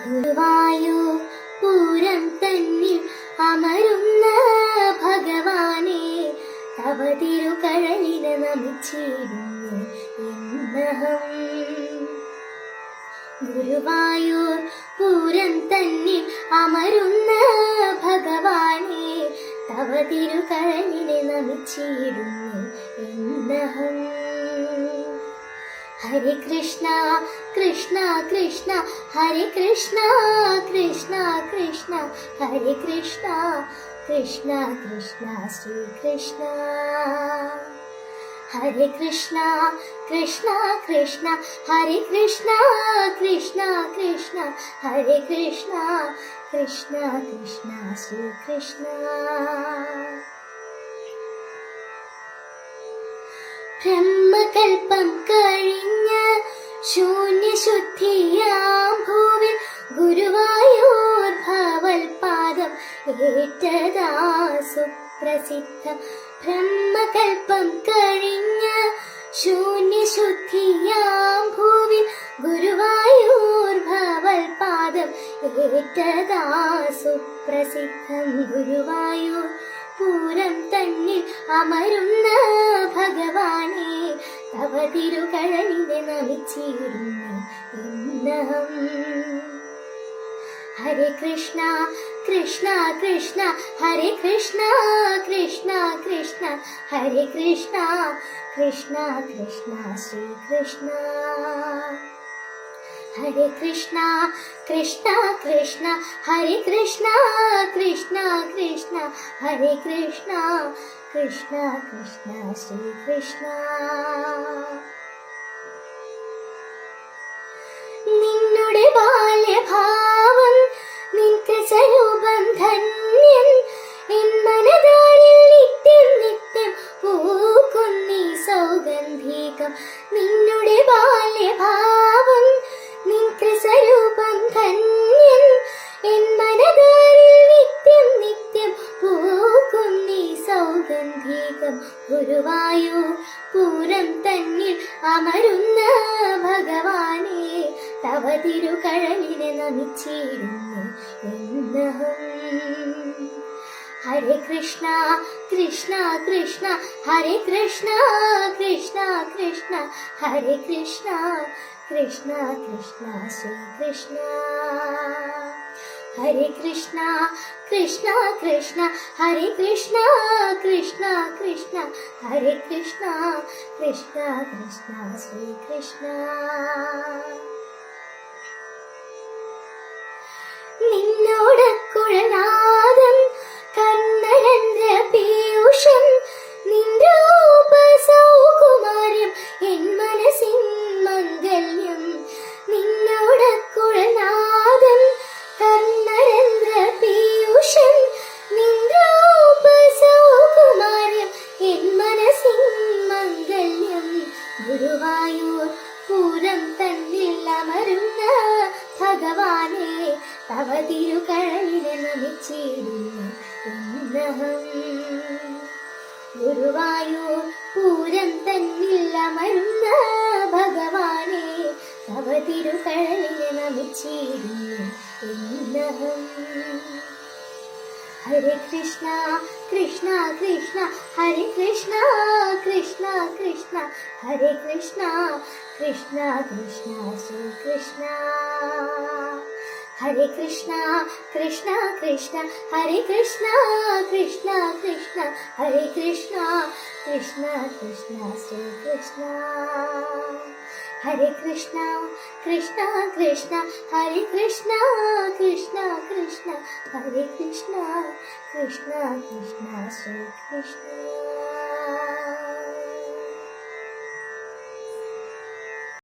ഗുരുവായൂർ പൂരം തന്നിൽ അമരുന്ന ഭഗവാനെ തവ തിരുകഴലിനെ നമിച്ചിരുന്നു എന്നഹം. ഗുരുവായൂർ പൂരം തന്നിൽ അമരുന്ന ഭഗവാനെ തവ തിരുകഴലിനെ നമിച്ചിടുന്നു എന്നഹം. ഹരേ കൃഷ്ണ കൃഷ്ണ കൃഷ്ണ ഹരേ കൃഷ്ണ കൃഷ്ണ കൃഷ്ണ ഹരേ കൃഷ്ണ കൃഷ്ണ കൃഷ്ണ ശ്രീകൃഷ്ണ ഹരേ കൃഷ്ണ കൃഷ്ണ കൃഷ്ണ ഹരേ കൃഷ്ണ കൃഷ്ണ കൃഷ്ണ ഹരേ കൃഷ്ണ കൃഷ്ണ കൃഷ്ണ ശ്രീകൃഷ്ണ ബ്രഹ്മകൽപ്പം കഴിഞ്ഞ് ശൂന്യശുദ്ധിയാം ഭൂവിൽ ഗുരുവായൂർ ഭവൽപാദം ഏറ്റതാ സുപ്രസിദ്ധം ബ്രഹ്മകൽപ്പം കഴിഞ്ഞ ശൂന്യശുദ്ധിയാം ഭൂവിൽ ഗുരുവായൂർ ഭവൽപാദം ഏറ്റതാ സുപ്രസിദ്ധം ഗുരുവായൂർ പൂരം തന്നിൽ അമരുന്ന ഭഗവാനെ തവ നമിച്ചിരുന്നു എന്നഹം ഹരേ കൃഷ്ണ കൃഷ്ണ കൃഷ്ണ ഹരേ കൃഷ്ണ കൃഷ്ണ കൃഷ്ണ ഹരേ കൃഷ്ണ കൃഷ്ണ കൃഷ്ണ ശ്രീകൃഷ്ണ ഹരേ കൃഷ്ണ കൃഷ്ണ കൃഷ്ണ ഹരേ കൃഷ്ണ കൃഷ്ണ കൃഷ്ണ ഹരേ കൃഷ്ണ കൃഷ്ണ കൃഷ്ണ ശ്രീകൃഷ്ണ ബാല്യഭാവം നിന്റെ സ്വരൂപം ഗുരുവായൂർ പൂരം തന്നിൽ അമരുന്ന ഭഗവാനെ തവ തിരുകഴലിനെ നമിച്ചിരുന്നു ഹരേ കൃഷ്ണ കൃഷ്ണ കൃഷ്ണ ഹരേ കൃഷ്ണ കൃഷ്ണ കൃഷ്ണ ഹരേ കൃഷ്ണ കൃഷ്ണ കൃഷ്ണ ശ്രീകൃഷ്ണ ഹരേ കൃഷ്ണ കൃഷ്ണ കൃഷ്ണ ഹരേ കൃഷ്ണ കൃഷ്ണ കൃഷ്ണ ഹരേ കൃഷ്ണ കൃഷ്ണ കൃഷ്ണ ശ്രീകൃഷ്ണ നിന്നോട് തവ തിരുകഴലിനെ നമിച്ചിടുന്നു എന്നഹം ഗുരുവായൂർ പൂരം തന്നിൽ അമരുന്ന ഭഗവാനെ അവതിരു തിരുകഴലിനെ നമിച്ചിടുന്നു എന്നഹം ഹരേ കൃഷ്ണ കൃഷ്ണ കൃഷ്ണ ഹരേ കൃഷ്ണ കൃഷ്ണ കൃഷ്ണ ഹരേ കൃഷ്ണ കൃഷ്ണ കൃഷ്ണ ശ്രീകൃഷ്ണ ഹരേ കൃഷ്ണ കൃഷ്ണ കൃഷ്ണ ഹരേ കൃഷ്ണ കൃഷ്ണ കൃഷ്ണ ഹരേ കൃഷ്ണ കൃഷ്ണ കൃഷ്ണ ശ്രീകൃഷ്ണ ഹരേ കൃഷ്ണ കൃഷ്ണ കൃഷ്ണ ഹരേ കൃഷ്ണ കൃഷ്ണ കൃഷ്ണ ഹരേ കൃഷ്ണ കൃഷ്ണ കൃഷ്ണ ശ്രീകൃഷ്ണ